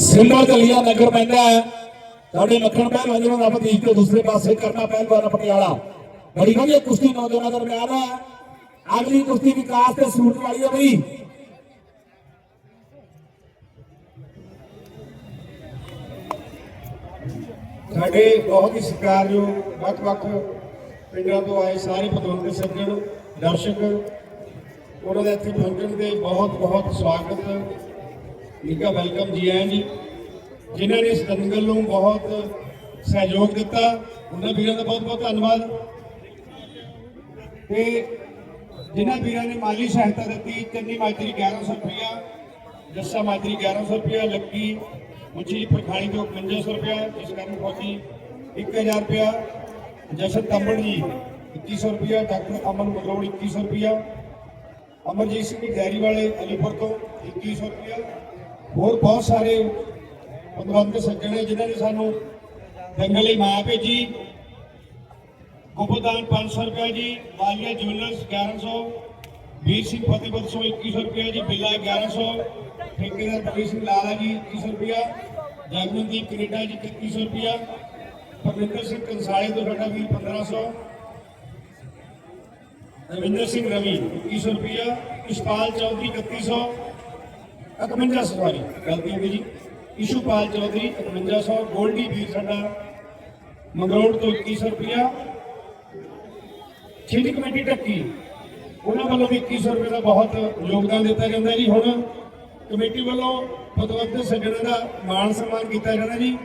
Symbol ਦਲੀਆ ਨਗਰ ਪੈਂਦਾ ਹੈ। ਸਾਡੇ ਮੱਖਣ ਪਹਿਲਵਾਨ ਜਿਹਨਾਂ ਦਾ ਦੇਖ ਕੇ ਦੂਸਰੇ ਪਾਸੇ ਕਰਨਾ ਪਹਿਲਵਾਨ ਪਟਿਆਲਾ ਬੜੀ ਵਧੀਆ ਕੁਸ਼ਤੀ ਨੌਜਵਾਨਾਂ ਦਰਮਿਆਨ ਹੈ। ਅਗਲੀ ਕੁਸ਼ਤੀ ਵਿਕਾਸ ਤੇ ਸੂਟ ਵਾਲੀ ਹੈ ਬਈ। ਸਾਡੇ ਬਹੁਤ ਹੀ ਸਤਿਕਾਰਯੋਗ, ਵੱਖ-ਵੱਖ ਪਿੰਡਾਂ ਤੋਂ ਆਏ ਸਾਰੇ ਪਤਵੰਤ ਸੱਜਣ, ਦਰਸ਼ਕ, ਉਹਨਾਂ ਦੇ ਇੱਥੇ ਪਹੁੰਚਣ ਦੇ ਬਹੁਤ-ਬਹੁਤ ਸਵਾਗਤ। ਨਿੱਘਾ ਵੈਲਕਮ ਜੀ ਆਇਆਂ ਜੀ। ਜਿਨ੍ਹਾਂ ਨੇ ਇਸ ਦੰਗਲ ਨੂੰ ਬਹੁਤ ਸਹਿਯੋਗ ਦਿੱਤਾ, ਉਹਨਾਂ ਵੀਰਾਂ ਦਾ ਬਹੁਤ-ਬਹੁਤ ਧੰਨਵਾਦ। ਤੇ ਜਿਨ੍ਹਾਂ ਵੀਰਾਂ ਨੇ ਮਾਲੀ ਸਹਾਇਤਾ ਦਿੱਤੀ, ਚੰਨੀ ਮਾਜਰੀ 1100 ਰੁਪਇਆ ਜੱਸਾ ਮਾਜਰੀ 1100 ਰੁਪਇਆ ਲੱਕੀ ਮੁੱਚੀ ਪਰਖਾਣੀ ਤੋਂ 5500 ਰੁਪਇਆ ਜਿਸ ਕਾਰਨ ਫੌਜੀ 1000 ਰੁਪਇਆ ਜਸ਼ਨ ਤੰਬੜ ਜੀ 2100 ਰੁਪਇਆ ਡਾਕਟਰ ਅਮਨ ਮਗਰੋੜ 2100 ਰੁਪਇਆ ਅਮਰਜੀਤ ਸਿੰਘ ਦੀ ਡੈਰੀ ਵਾਲੇ ਅਲੀਪੁਰ ਤੋਂ 2100 ਰੁਪਇਆ ਹੋਰ ਬਹੁਤ ਸਾਰੇ ਪਤਵੰਤ ਸੱਜਣ ਨੇ ਜਿਨ੍ਹਾਂ ਨੇ ਸਾਨੂੰ ਦੰਗਲ ਲਈ ਮਾਇਆ ਭੇਜੀ। ਗੁਪਤਾਨ 500 ਰੁਪਏ ਜੀ, ਵਾਲੀਆ ਜੁਐਲਰਸ 1100 ਵੀਰ ਸਿੰਘ ਫਤਿਹਪੁਰ ਸੌ 2100 ਰੁਪਏ ਜੀ, ਬਿੱਲਾ 1100 ਠੇਕੇਦਾਰ ਪ੍ਰਵੀਰ ਸਿੰਘ ਲਾਲਾ ਜੀ 2100 ਰੁਪਇਆ, ਜਗਮਨਦੀਪ ਕੈਨੇਡਾ ਜੀ 2100 ਰੁਪਇਆ, ਪਰਮਿੰਦਰ ਸਿੰਘ ਕੰਸਾਲੇ ਤੋਂ ਸਾਡਾ ਵੀਰ 1500 ਰਵਿੰਦਰ ਸਿੰਘ ਰਵੀ 2100 ਰੁਪਇਆ, ਇਸ਼ਪਾਲ ਚੌਧਰੀ 3100 51 ਸਵਾਰੀ। ਗਲਤੀ ਹੋ ਗਈ ਜੀ? ਇਸ਼ੂਪਾਲ ਚੌਧਰੀ 5100 ਗੋਲਡੀ ਵੀਰ ਸਾਡਾ ਮੰਗਰੋੜ ਤੋਂ 2100 ਰੁਪਇਆ। ਛੇਤੀ ਕਮੇਟੀ ਟੱਕੀ ਉਹਨਾਂ ਵੱਲੋਂ ਵੀ 2100 ਰੁਪਏ ਦਾ ਬਹੁਤ ਯੋਗਦਾਨ ਦਿੱਤਾ ਜਾਂਦਾ ਜੀ। ਹੁਣ ਕਮੇਟੀ ਵੱਲੋਂ ਪਤਵੰਤ ਸੱਜਣਾਂ ਦਾ ਮਾਣ ਸਨਮਾਨ ਕੀਤਾ ਜਾਣਾ ਜੀ।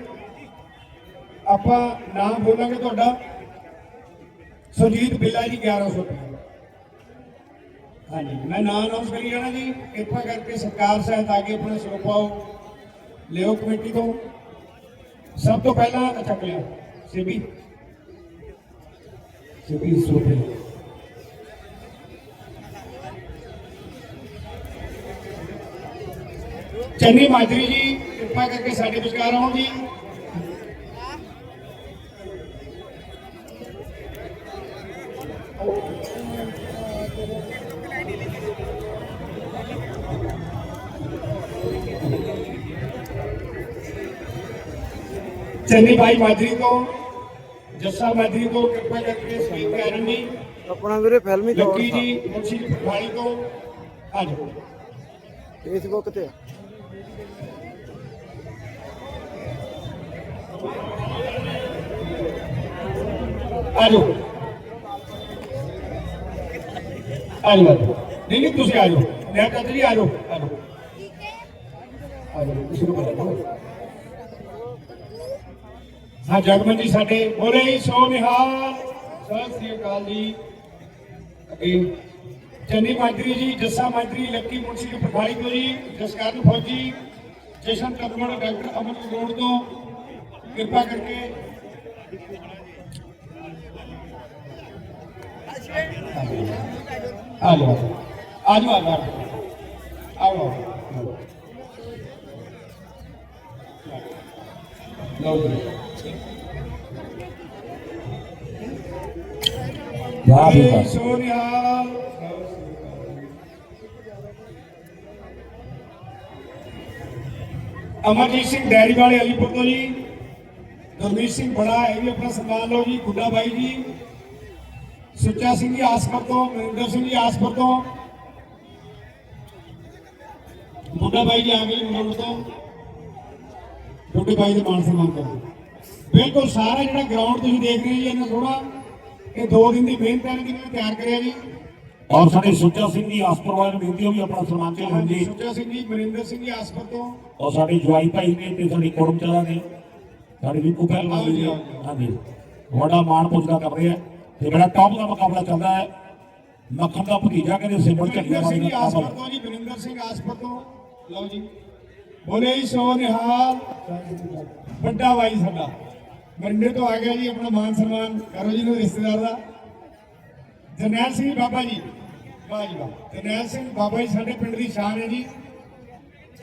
ਆਪਾਂ ਨਾਮ ਬੋਲਾਂਗੇ ਤੁਹਾਡਾ। ਸੁਜੀਤ ਬਿੱਲਾ ਜੀ 1100 ਰੁਪਏ ਹਾਂਜੀ। ਮੈਂ ਨਾਂ ਅਨਾਉਂਸ ਕਰੀ ਜਾਣਾ ਜੀ। ਕਿਰਪਾ ਕਰਕੇ ਸਰਕਾਰ ਸਹਿਤ ਆ ਕੇ ਆਪਣਾ ਸਰੋਪਾਓ ਲਿਓ ਕਮੇਟੀ ਤੋਂ। ਸਭ ਤੋਂ ਪਹਿਲਾਂ ਚੱਕ ਲਿਓ ਸਿਬੀ। ਸਿਬੀ ਸਰੋਪੇ ਚੰਨੀ ਮਾਜਰੀ ਜੀ, ਕਿਰਪਾ ਕਰਕੇ ਸਾਡੇ ਵਿਚਕਾਰ ਆਉਣ ਜੀ। ਚੰਨੀ ਭਾਈ ਮਾਜਰੀ ਤੋਂ ਜੱਸਾ ਮਾਜਰੀ ਤੋਂ ਕਿਰਪਾ ਕਰਕੇ ਸਵੀਪ ਕਰਨ ਜੀ ਆਪਣਾ ਵੀਰੇ ਫਿਲਮੀ ਤੌਰ ਲੱਕੀ ਜੀ ਮੁੰਸ਼ੀ ਫਾਲੀ ਤੋਂ ਆ ਜਾਓ। ਫੇਸਬੁੱਕ ਤੇ ਆ। ਜਾਓ। ਆ ਜਾਓ ਨਹੀਂ ਨਹੀਂ ਤੁਸੀਂ ਆ ਜਾਓ। ਮੈਂ ਕਹਿੰਦਾ ਜੀ ਆ ਜਾਓ। ਆ ਜਾਓ। ਆ ਜਾਓ ਤੁਸੀਂ ਨੂੰ ਬੋਲੋ ਹਾਂ ਜਗਮਨ ਜੀ ਸਾਡੇ ਬੋਲੇ ਸੋ ਨਿਹਾਲ। ਸਤਿ ਸ੍ਰੀ ਅਕਾਲ ਜੀ। ਅੱਗੇ ਚੰਨੀ ਮਾਜਰੀ ਜੀ, ਜੱਸਾ ਮਾਜਰੀ, ਲੱਕੀ ਮੁੰਸ਼ੀ ਦੀ ਪਠਾਣੀ ਤੋਂ ਜੀ, ਜਸਕਰਨ ਫੌਜੀ, ਜਸ਼ਨ ਕਦਮੜ ਡਾਕਟਰ ਅਮਨ ਰੋਡ ਤੋਂ। ਕਿਰਪਾ ਕਰਕੇ। ਆ ਜਾਓ ਆ ਜਾਓ। ਆ ਜਾਓ ਆਓ। ਲਓ ਜੀ। ਸੋਨਿਹਾਲ ਅਮਰਜੀਤ ਸਿੰਘ ਡੈਰੀ ਵਾਲੇ ਅਲੀਪੁਰ ਤੋਂ ਜੀ ਗੁਰਮੀਤ ਸਿੰਘ ਬੜਾ ਇਹ ਵੀ ਆਪਣਾ ਸਨਮਾਨ ਲਓ ਜੀ ਗੁੱਡਾ ਬਾਈ ਜੀ ਸੁੱਚਾ ਸਿੰਘ ਜੀ ਆਸਪਰ ਤੋਂ ਮਨਿੰਦਰ ਸਿੰਘ ਜੀ ਆਸਪਰ ਤੋਂ ਗੁੱਡਾ ਬਾਈ ਜੀ ਆ ਗਏ ਮਨੋਰ ਤੋਂ ਗੁੱਡੇ ਬਾਈ ਦੇ ਮਾਨ ਸਨਮਾਨ ਕਰੋ ਬਿਲਕੁਲ ਸਾਰਾ ਜਿਹੜਾ ਗਰਾਊਂਡ ਤੁਸੀਂ ਦੇਖ ਰਹੇ ਜੀ ਇਹਨਾਂ ਥੋੜਾ ਇਹ ਦੋ ਦਿਨ ਦੀ ਮਿਹਨਤ ਹੈ ਜਿਹਨਾਂ ਨੇ ਤਿਆਰ ਕਰਿਆ ਜੀ? ਔਰ ਸਾਡੇ ਸੁੱਚਾ ਸਿੰਘ ਜੀ ਆਸਪਰਵਾਲ ਬੇਨਤੀ ਵੀ ਆਪਣਾ ਸਨਮਾਨ ਕੇ ਲੈਣ ਜੀ। ਸੁੱਚਾ ਸਿੰਘ ਜੀ ਮਨਿੰਦਰ ਸਿੰਘ ਜੀ ਆਸਪਰ ਤੋਂ। ਔਰ ਸਾਡੇ ਜਵਾਈ ਭਾਈ ਨੇ ਤੇ ਸਾਡੀ ਕੁੜਮ ਚਲਾ ਨੇ ਸਾਡੇ ਵੀ ਪਹਿਲਵਾਨ ਜੀ ਹਾਂਜੀ ਵੱਡਾ ਮਾਣ ਪੁੱਜਦਾ ਕਰ ਰਹੇ ਆ ਤੇ ਬੜਾ ਟੌਪ ਦਾ ਮੁਕਾਬਲਾ ਚੱਲਦਾ ਹੈ। ਮੱਖਣ ਦਾ ਭਤੀਜਾ ਕਹਿੰਦੇ ਸਿਮਰ ਝੱਲੀਆਂ ਵਾਲੀ ਦਾ ਆਸਪਰ ਤੋਂ ਜੀ ਮਨਿੰਦਰ ਸਿੰਘ ਆਸਪਰ ਤੋਂ। ਲਓ ਜੀ। ਬੋਲੇ ਸੋ ਨਿਹਾਲ। ਵੱਡਾ ਭਾਈ ਸਾਡਾ। ਮਰਿੰਡੇ ਤੋਂ ਆ ਗਿਆ ਜੀ, ਆਪਣਾ ਮਾਨ ਸਨਮਾਨ ਕਰੋ ਜੀ ਨੂੰ ਰਿਸ਼ਤੇਦਾਰ ਦਾ। ਜਰਨੈਲ ਸਿੰਘ ਬਾਬਾ ਜੀ, ਵਾਹ ਜੀ ਵਾਹ। ਜਰਨੈਲ ਸਿੰਘ ਬਾਬਾ ਜੀ ਸਾਡੇ ਪਿੰਡ ਦੀ ਸ਼ਾਨ ਹੈ ਜੀ।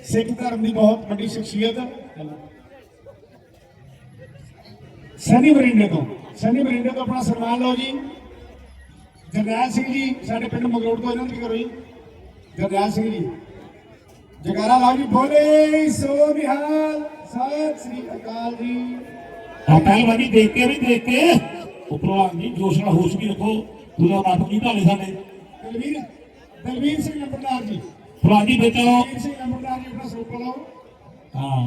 ਸਿੱਖ ਧਰਮ ਦੀ ਬਹੁਤ ਵੱਡੀ ਸ਼ਖਸੀਅਤ। ਸਨੀ ਮਰਿੰਡੇ ਤੋਂ, ਸਨੀ ਮਰਿੰਡੇ ਤੋਂ ਆਪਣਾ ਸਨਮਾਨ ਲਓ ਜੀ। ਜਰਨੈਲ ਸਿੰਘ ਜੀ, ਸਾਡੇ ਪਿੰਡ ਮਗਰੋੜ ਤੋਂ ਇਹਨਾਂ ਦੀ ਕਰੋ ਜੀ? ਜਰਨੈਲ ਸਿੰਘ ਜੀ, ਜਗਾਰਾ ਲਾਓ ਜੀ ਬੋਲੇ, ਸੋ ਨਿਹਾਲ, ਸਤਿ ਸ੍ਰੀ ਅਕਾਲ ਜੀ। ਆ ਪਹਿਲਵਾਨੀ ਦੇਖ ਕੇ ਵੀ ਦੇਖ ਕੇ। ਉਪਰੋਂ ਆ ਜੀ ਜੋਸ਼ ਨਾਲ ਹੋਸ਼ ਵੀ ਰੱਖੋ। ਪੂਰਾ ਮੱਠ ਨਹੀਂ ਢਾਲੇ ਸਾਡੇ। ਦਲਵੀਰ ਦਲਵੀਰ ਸਿੰਘ ਨੰਬਰਦਾਰ ਜੀ। ਫਰਾਜੀ ਵਿੱਚ ਦਲਵੀਰ ਸਿੰਘ ਨੰਬਰਦਾਰ ਜੀ ਆਪਣਾ ਲਾਓ। ਹਾਂ।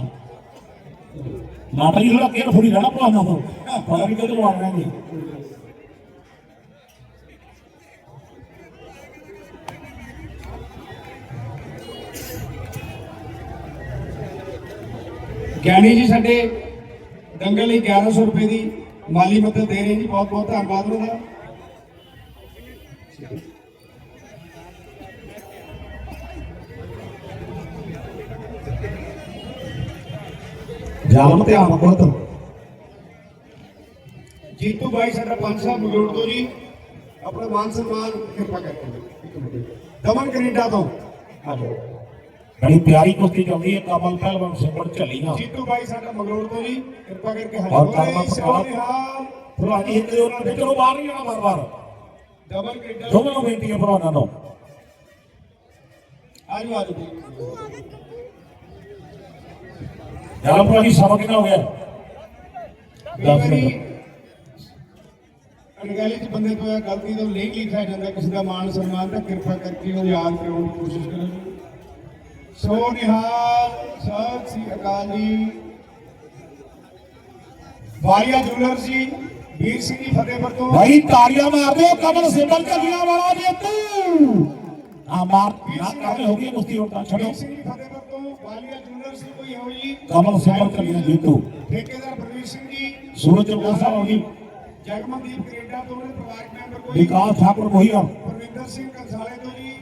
ਨਾਟਕ ਹੀ ਥੋੜਾ ਕੇਅਰ ਫੁਰੀ ਰਹਿਣਾ ਭਰਾ ਨਾ ਪਤਾ ਨਹੀਂ ਕਦੋਂ ਆ ਰਹੇ ਨੇ? ਗਿਆਨੀ ਜੀ ਸਾਡੇ ਦੰਗਲ ਲਈ 1100 ਰੁਪਏ ਦੀ ਮਾਲੀ ਮਦਦ ਦੇ ਰਹੇ ਜੀ ਬਹੁਤ ਬਹੁਤ ਧੰਨਵਾਦ ਉਹਨਾਂ ਦਾ। ਜਾਲਮ ਧਿਆਨ ਬਹੁਤ। ਜੀਤੂ ਬਾਈ ਸਾਡਾ ਪੰਜ ਸਾਹਿਬ ਮਗਰੋੜ ਤੋਂ ਜੀ ਆਪਣਾ ਮਾਨ ਸਨਮਾਨ ਕਿਰਪਾ ਕਰਕੇ। ਦਮਨ ਕੈਨੇਡਾ ਤੋਂ। ਬੜੀ ਪਿਆਰੀ ਕੁਸ਼ਤੀ ਚੱਲਦੀ ਹੈ ਕਮਲ ਪਹਿਲਵਾਨ ਸਿੰਬੜ ਝੱਲੀਆਂ। ਜੀਤੂ ਬਾਈ ਸਾਡਾ ਮਗਰੋੜ ਤੋਂ ਜੀ ਕਿਰਪਾ ਕਰਕੇ ਔਰ ਕਰਮਾ ਪ੍ਰਕਾਸ਼। ਇੱਕ ਦੇ ਉਹਨਾਂ ਦੇ ਚਲੋ ਬਾਹਰ ਨਹੀਂ ਜਾਣਾ ਬਾਰ-ਬਾਰ ਦਮਨ ਕੈਨੇਡਾ ਦੋਵੇਂ ਨੂੰ ਬੇਨਤੀ ਹੈ ਭਰਾਵਾਂ ਨੂੰ। ਆਜੋ ਆਜੋ ਜਾਲਮ ਫਰਾਜੀ ਸਮਾਂ ਕਿੰਨਾ ਹੋ ਗਿਆ? ਕਈ ਦਸ ਵਾਰੀ ਮਿੰਟ। ਅਣਗਹਿਲੀ ਚ ਬੰਦੇ ਤੋਂ ਇਹ ਗਲਤੀ ਤੋਂ ਨਹੀਂ ਲਿਖਿਆ ਜਾਂਦਾ ਕਿਸੇ ਦਾ ਮਾਨ ਸਨਮਾਨ ਤਾਂ ਕਿਰਪਾ ਕਰਕੇ ਉਹ ਯਾਦ ਕਰਾਉਣ ਦੀ ਕੋਸ਼ਿਸ਼ ਕਰੋ। ਸੋ ਨਿਹਾਲ ਸਤਿ ਸ੍ਰੀ ਅਕਾਲ ਜੀ। ਵਾਰੀਆ ਜੁਲਰ ਜੀ ਵੀਰ ਸਿੰਘ ਜੀ ਫਤਿਹਪੁਰ ਤੋਂ। ਭਾਈ ਤਾੜੀਆਂ ਮਾਰ ਦਿਓ ਕਮਲ ਸਿੰਬਲ ਝੱਲੀਆਂ ਵਾਲਾ ਜੀ ਤੂੰ। ਆ ਮਾਰ ਨਾ ਕਾਹੇ ਹੋ ਗਈ ਮੁਕਤੀ ਹੁਣ ਤਾਂ ਛੱਡੋ। ਸਿੰਘ ਜੀ ਫਤਿਹਪੁਰ ਤੋਂ ਵਾਲੀਆ ਜੁਲਰ ਸੀ ਕੋਈ ਹੋ ਜੀ। ਕਮਲ ਸਿੰਬਲ ਝੱਲੀਆਂ ਜੀਤੂ ਠੇਕੇਦਾਰ ਪ੍ਰਵੀਰ ਸਿੰਘ ਜੀ। ਸੂਰਜ ਚੌਕਾ ਸਾਹਿਬ ਹੋ ਗਈ। ਜਗਮਨਦੀਪ ਕੈਨੇਡਾ ਤੋਂ ਉਹਦੇ ਪਰਿਵਾਰਕ ਮੈਂਬਰ ਕੋਈ। ਵਿਕਾਸ ਠਾਕੁਰ ਮੋਹੀਆ। ਪਰਵਿੰਦਰ ਸਿੰਘ ਕੰਸਾਲੇ ਤੋਂ ਜੀ।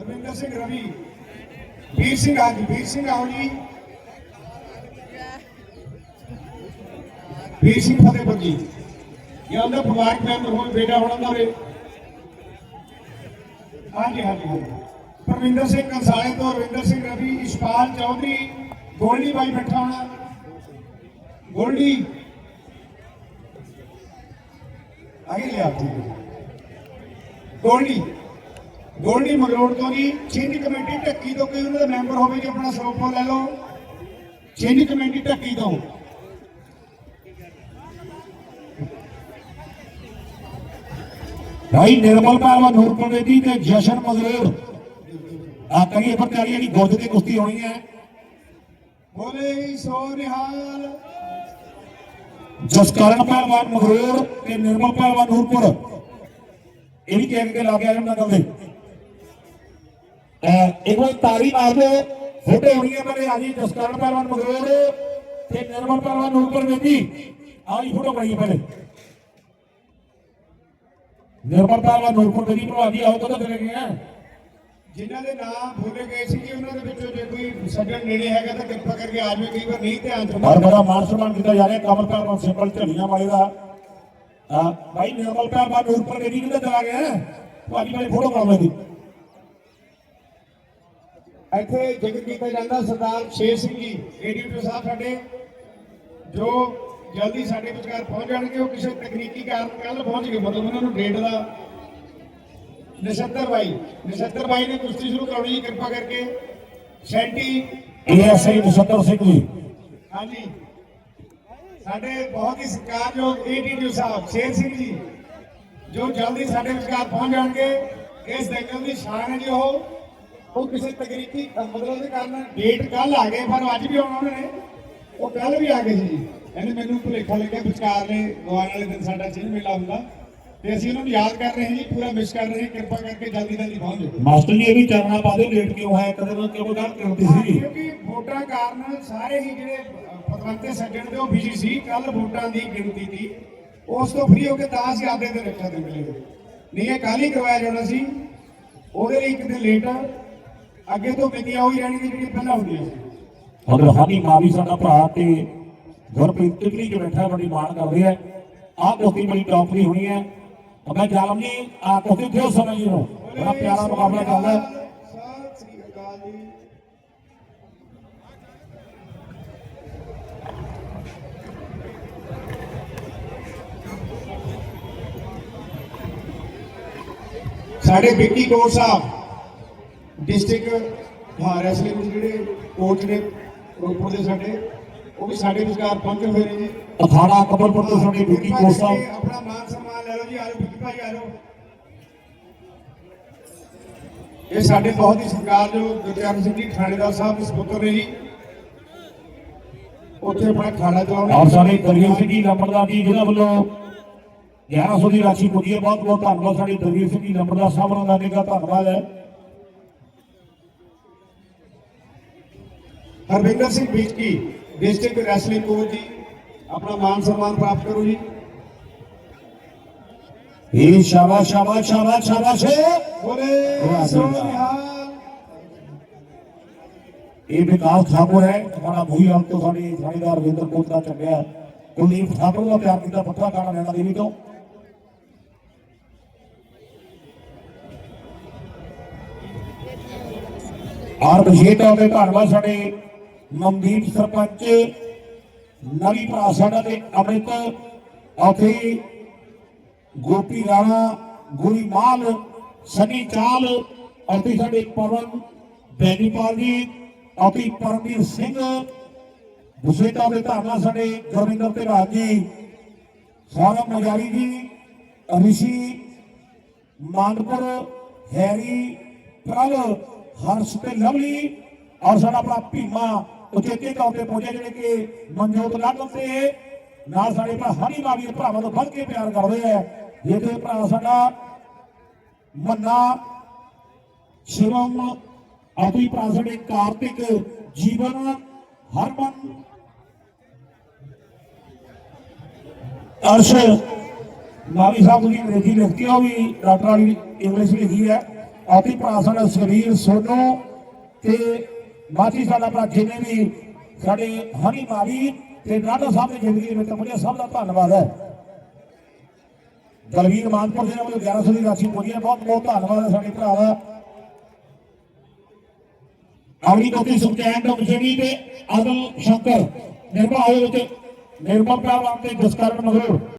ਅਰਵਿੰਦਰ ਸਿੰਘ ਰਵੀ। ਵੀਰ ਸਿੰਘ ਆ ਵੀਰ ਸਿੰਘ ਆਓ ਜੀ। ਵੀਰ ਸਿੰਘ ਫਤਿਹਪੁਰ ਜੀ। ਇਹ ਉਹਦਾ ਪਰਿਵਾਰਕ ਮੈਂਬਰ ਹੋਣ, ਬੇਟਾ ਹੋਣਾ ਦਾ। ਉਰੇ ਹਾਂਜੀ ਹਾਂਜੀ ਹਾਂਜੀ। ਪਰਵਿੰਦਰ ਸਿੰਘ ਕੰਸਾਲੇ ਤੋਂ ਰਵਿੰਦਰ ਸਿੰਘ ਰਵੀ, ਇਸ਼ਪਾਲ ਚੌਧਰੀ, ਗੋਲਡੀ ਬਾਈ ਬੈਠਾ ਹੋਣਾ। ਗੋਲਡੀ। ਆਗੇ ਲਿਆ ਗੋਲਡੀ। ਗੋਲਡੀ ਮਗਰੋੜ ਤੋਂ ਜੀ ਚੇਂਜ ਕਮੇਟੀ ਢੱਕੀ ਤੋਂ ਕੋਈ ਉਹਨਾਂ ਦਾ ਮੈਂਬਰ ਹੋਵੇ ਜੀ, ਆਪਣਾ ਸਰੋਪੋ ਲੈ ਲਓ। ਚੇਂਜ ਕਮੇਟੀ ਢੱਕੀ ਤੋਂ। ਭਾਈ ਨਿਰਮਲ ਪਹਿਲਵਾਨ ਨੂਰਪੁਰ ਬੇਦੀ ਤੇ ਜਸ਼ਨ ਮਜ਼ਰੂਰ ਆ ਕਰੀਏ ਪਰ ਤਿਆਰੀ ਜਿਹੜੀ ਗੁਰਦ ਦੀ ਕੁਸ਼ਤੀ ਹੋਣੀ ਹੈ। ਬੋਲੇ ਸੋ ਨਿਹਾਲ। ਜਸਕਰਨ ਪਹਿਲਵਾਨ ਮਗਰੂਰ ਤੇ ਨਿਰਮਲ ਪਹਿਲਵਾਨ ਨੂਰਪੁਰ ਇਹ ਵੀ ਕਹਿ ਕੇ ਲਾ ਕੇ ਆ ਜਾਣ ਨਕਲ ਦੇ। ਅਹ ਇੱਕ ਵਾਰ ਤਾੜੀ ਮਾਰ ਦਿਓ। ਫੋਟੋ ਹੋਣੀ ਹੈ ਮੇਰੇ ਆ ਜੀ ਜਸਕਰਨ ਪਹਿਲਵਾਨ ਮਗਰੂਰ ਤੇ ਨਿਰਮਲ ਪਹਿਲਵਾਨ ਨੂਰਪੁਰ ਬੇਦੀ ਆਹ ਜੀ ਫੋਟੋ ਬਣਾਈਏ ਪਹਿਲੇ। ਨਿਰਮਲ ਪਹਿਲਵਾਨ ਨੂਰਪੁਰ ਦੀ ਆਓ ਕਦੋਂ ਕਰੇ ਆ। ਜਿਨ੍ਹਾਂ ਦੇ ਨਾਮ ਭੁੱਲੇ ਗਏ ਸੀ ਜੀ ਉਹਨਾਂ ਦੇ ਵਿੱਚੋਂ ਜੇ ਕੋਈ ਸੱਜਣ ਨੇੜੇ ਹੈਗਾ ਤਾਂ ਕਿਰਪਾ ਕਰਕੇ ਆ ਜਾਵੇ ਕਈ ਵਾਰ ਨਹੀਂ ਧਿਆਨ ਚ ਹਰ ਬੜਾ ਮਾਨ ਸਨਮਾਨ ਕੀਤਾ ਜਾ ਰਿਹਾ। ਕਮਲ ਪਹਿਲਵਾਨ ਸਿੰਪਲ ਝੜੀਆਂ ਵਾਲੇ ਦਾ। ਆ ਭਾਈ ਨਿਰਮਲ ਪਹਿਲਵਾਨ ਨੂਰਪੁਰ ਬੇਦੀ ਕਿੱਥੇ ਚਲਾ ਗਿਆ ਤੁਹਾਡੀ ਵਾਲੀ ਫੋਟੋ ਲੈਂਦੀ ਇੱਥੇ ਜ਼ਿਕਰ ਕੀਤਾ ਜਾਂਦਾ ਸਰਦਾਰ ਸ਼ੇਰ ਸਿੰਘ ਜੀ ਏਡੀਟਰ ਸਾਹਿਬ ਸਾਡੇ ਜੋ ਜਲਦੀ ਸਾਡੇ ਵਿਚਕਾਰ ਪਹੁੰਚ ਜਾਣਗੇ ਉਹ ਕਿਸੇ ਤਕਨੀਕੀ ਕਾਰਨ ਕੱਲ ਪਹੁੰਚ ਗਏ ਮਤਲਬ ਉਹਨਾਂ ਨੂੰ ਡੇਟ ਦਾ ਨਛੱਤਰ ਬਾਈ ਨਛੱਤਰ ਬਾਈ ਨੇ ਕੁਸ਼ਤੀ ਸ਼ੁਰੂ ਕਰਾਉਣੀ ਜੀ ਕਿਰਪਾ ਕਰਕੇ। ਸੈਂਟੀ ਏਐਸਆਈ ਨਛੱਤਰ ਸਿੰਘ ਜੀ। ਹਾਂਜੀ। ਸਾਡੇ ਬਹੁਤ ਹੀ ਸਤਿਕਾਰਯੋਗ ਏਡੀਟਰ ਸਾਹਿਬ ਸ਼ੇਰ ਸਿੰਘ ਜੀ ਜੋ ਜਲਦੀ ਸਾਡੇ ਵਿਚਕਾਰ ਪਹੁੰਚ ਜਾਣਗੇ ਇਸ ਦੰਗਲ ਦੀ ਸ਼ਾਨ ਹੈ ਜੀ ਉਹ। ਉਹ ਕਿਸੇ ਤਕਨੀਕੀ ਅਹ ਮਤਲਬ ਦੇ ਕਾਰਨ ਡੇਟ ਕੱਲ ਆ ਗਏ ਪਰ ਅੱਜ ਵੀ ਆਉਣਾ ਉਹਨਾਂ ਨੇ। ਉਹ ਕੱਲ ਵੀ ਆ ਗਏ ਸੀ। ਜੀ ਇਹਨੇ ਮੈਨੂੰ ਭੁਲੇਖਾ ਲੱਗਿਆ ਵਿਚਕਾਰ ਨੇ ਗਵਾਨ ਵਾਲੇ ਦਿਨ ਸਾਡਾ ਚਿੰਨ ਮੇਲਾ ਹੁੰਦਾ। ਤੇ ਅਸੀਂ ਉਹਨਾਂ ਨੂੰ ਯਾਦ ਕਰ ਰਹੇ ਹਾਂ ਜੀ ਪੂਰਾ ਮਿਸ ਕਰ ਰਹੇ ਹਾਂ ਕਿਰਪਾ ਕਰਕੇ ਜਲਦੀ ਜਲਦੀ ਪਹੁੰਚ ਜਾਓ। ਮਾਸਟਰ ਜੀ ਇਹ ਵੀ ਚਾਨਣਾ ਪਾ ਦਿਓ ਲੇਟ ਕਿਉਂ ਹੈ ਕਦੇ ਨਾ ਕਿਉਂ ਗੱਲ ਕਰਦੀ ਸੀ? ਕਿਉਂਕਿ ਵੋਟਾਂ ਕਾਰਨ ਸਾਰੇ ਹੀ ਜਿਹੜੇ ਪਤਵੰਤੇ ਸੱਜਣ ਤੇ ਉਹ ਬਿਜ਼ੀ ਸੀ ਕੱਲ ਵੋਟਾਂ ਦੀ ਗਿਣਤੀ ਦੀ। ਉਸ ਤੋਂ ਫ੍ਰੀ ਹੋ ਕੇ ਤਾਂ ਅਸੀਂ ਆਪਦੇ ਤੇ ਰੱਖਿਆ ਦੇ ਮਿਲੇ। ਨਹੀਂ ਇਹ ਕੱਲ ਹੀ ਕਰਵਾਇਆ ਜਾਣਾ ਸੀ। ਉਹਦੇ ਲਈ ਇੱਕ ਦਿਨ ਲੇਟ ਅੱਗੇ ਤੋਂ ਮਿਤੀਆਂ ਹੋਈ ਰਹਿਣਗੀਆਂ ਜਿਹੜੀਆਂ ਪਹਿਲਾਂ ਹੁੰਦੀਆਂ ਸੀ। ਅਗਰ ਹਾਨੀ ਮਾਵੀ ਸਾਡਾ ਭਰਾ ਤੇ ਗੁਰਪ੍ਰੀਤ ਟਿਕਲੀ ਚ ਬੈਠਾ ਬੜੀ ਮਾਣ ਕਰ ਰਿਹਾ ਹੈ। ਆਹ ਕੁਸ਼ਤੀ ਬੜੀ ਟੌਪ ਦੀ ਹੋਣੀ ਹੈ। ਅਬੇ ਜਾਲਮ ਜੀ ਆ ਕੁਸ਼ਤੀ ਦਿਓ ਸਮਝ ਜੀ ਨੂੰ ਬੜਾ ਪਿਆਰਾ ਮੁਕਾਬਲਾ ਚੱਲਦਾ ਹੈ। ਸਾਡੇ ਵਿੱਕੀ ਕੋਟ ਸਾਹਿਬ ਡਿਸਟ੍ਰਿਕਟ ਰੈਸਲਿੰਗ ਦੇ ਜਿਹੜੇ ਕੋਚ ਨੇ ਰੋਪੜ ਦੇ ਸਾਡੇ ਉਹ ਵੀ ਸਾਡੇ ਵਿਚਕਾਰ ਪਹੁੰਚੇ ਹੋਏ ਨੇ ਜੀ। ਅਖਾੜਾ ਕਬਰਪੁਰ ਤੋਂ ਸਾਡੇ ਡਿਊਟੀ ਕੋਚ ਸਾਹਿਬ ਆਪਣਾ ਮਾਨ ਸਨਮਾਨ ਲੈ ਲਓ ਜੀ ਆਜੋ ਵਿੱਕੀ ਭਾਈ ਆਜੋ। ਇਹ ਸਾਡੇ ਬਹੁਤ ਹੀ ਸਤਿਕਾਰਯੋਗ ਗੁਰਚਰਨ ਸਿੰਘ ਜੀ ਥਾਣੇਦਾਰ ਸਾਹਿਬ ਦੇ ਸਪੁੱਤਰ ਨੇ ਜੀ। ਉੱਥੇ ਆਪਣਾ ਖਾਣਾ ਚਲਾਉਣਾ। ਔਰ ਸਾਡੇ ਦਰਵੀਰ ਸਿੰਘ ਜੀ ਲੰਬੜਦਾਰ ਜੀ ਜਿਨ੍ਹਾਂ ਵੱਲੋਂ 1100 ਦੀ ਰਾਸ਼ੀ ਪੁੱਜੀ ਬਹੁਤ ਬਹੁਤ ਧੰਨਵਾਦ। ਸਾਡੇ ਦਰਵੀਰ ਸਿੰਘ ਜੀ ਲੰਬੜਦਾਰ ਸਾਹਿਬ ਦਾ ਨਿੱਘਾ ਧੰਨਵਾਦ ਹੈ। Harvinder Singh ਬੀਜਕੀ district wrestling coach ji ਆਪਣਾ ਮਾਨ ਸਨਮਾਨ ਪ੍ਰਾਪਤ ਕਰੋ ਜੀ। ਇਹ ਸ਼ਾਬਾਸ਼ ਸ਼ਾਬਾਸ਼ ਸ਼ਾਬਾਸ਼ ਸ਼ਾਬਾਸ਼। ਬੋਲੇ। ਸੋਨਿਹਾਲ ਇਹ ਵਿਕਾਸ ਠਾਕੁਰ ਹੈ। ਹਮਾਰਾ ਮੂਹੀ ਹਾਲ ਤੋਂ ਸਾਡੇ ਥਾਣੇਦਾਰ ਰਵਿੰਦਰ ਕੋਟ ਦਾ ਚੱਲਿਆ ਕੁਲਦੀਪ ਠਾਕੁਰ ਦਾ ਪਿਆਰ ਕੀਤਾ ਪੱਤਰਾ ਕਾਣਾ ਲੈਣਾ ਦੇਵੀ ਤੋਂ। ਔਰ ਵਿਸ਼ੇਸ਼ ਤੌਰ ਤੇ ਧੰਨਵਾਦ ਸਾਡੇ ਮਨਦੀਪ ਸਰਪੰਚ, ਨਵੀਂ ਭਰਾ ਸਾਡਾ ਤੇ ਅਮਿਤ ਔਥੇ ਗੋਪੀ ਰਾਣਾ, ਗੁਰੀ ਮਾਲ, ਸਨੀ ਚਾਲ ਅਤੇ ਸਾਡੇ ਪਵਨ ਬੈਨੀਪਾਲ ਜੀ ਅਤੇ ਪਰਮਵੀਰ ਸਿੰਘ ਬੁਸੇਟਾ ਦੇ ਧਾਰਨਾ ਸਾਡੇ ਗੁਰਵਿੰਦਰ ਤੇ ਰਾਜ ਜੀ ਸੌਰਵ ਮਜਾਰੀ ਜੀ, ਰਿਸ਼ੀ ਮਾਨਪੁਰ ਹੈਰੀ, ਪ੍ਰਭ, ਹਰਸ਼ ਤੇ ਲਵਲੀ ਔਰ ਸਾਡਾ ਆਪਣਾ ਭੀਮਾ ਉਚੇਤੇ ਤੌਰ ਤੇ ਪਹੁੰਚੇ ਜਿਹੜੇ ਕਿ ਮਨਜੋਤ ਲਾਗਲ ਤੇ ਨਾਲ ਸਾਡੇ ਭਰਾ ਹਨੀ ਬਾਗੀ ਭਰਾਵਾਂ ਤੋਂ ਵੱਧ ਕੇ ਪਿਆਰ ਕਰਦੇ ਆ। ਜਿਹਦੇ ਭਰਾ ਸਾਡਾ ਮੰਨਾ, ਸ਼ਿਵਮ ਆਪਣੀ ਭਰਾ ਸਾਡੇ ਕਾਰਤਿਕ, ਜੀਵਨ, ਹਰਮਨ, ਅਰਸ਼ ਮਾਵੀ ਸਾਹਿਬ ਤੁਸੀਂ ਅੰਗਰੇਜ਼ੀ ਲਿਖਤੀ ਆ ਉਹ ਵੀ, ਡਾਕਟਰ ਵਾਲੀ ਇੰਗਲਿਸ਼ ਲਿਖੀ ਹੈ। ਆਪਣੀ ਭਰਾ ਸਾਡਾ ਸਰੀਰ ਸੋਨੋ ਤੇ ਬਾਕੀ ਸਾਡਾ ਭਰਾ ਜਿੰਨੇ ਵੀ ਸਾਡੇ ਹਨੀ ਮਾਵੀ ਤੇ ਰਾਧਾ ਸਾਹਿਬ ਦੀ ਜ਼ਿੰਦਗੀ ਦੇ ਵਿੱਚ ਬੜੀਆ ਸਭ ਦਾ ਧੰਨਵਾਦ ਹੈ। ਦਲਵੀਰ ਮਾਨਪੁਰ ਦੇ ਵੱਲੋਂ 1100 ਦੀ ਰਾਸ਼ੀ ਪਹੁੰਚੀ ਹੈ। ਬਹੁਤ ਬਹੁਤ ਧੰਨਵਾਦ ਹੈ ਸਾਡੇ ਭਰਾ ਦਾ। ਅਗਲੀ ਕੋਟੀ ਸੁਖਚੈਨ ਦਾ ਵਿਸ਼ੇਣੀ ਤੇ ਅਦਲ ਸ਼ੰਕਰ ਨਿਰਭਾ ਹੋਏ ਵਿੱਚ ਨਿਰਮਲ ਪ੍ਰਾਪਤ ਤੇ ਜਸਕਰਨ ਮਗਰੋਂ।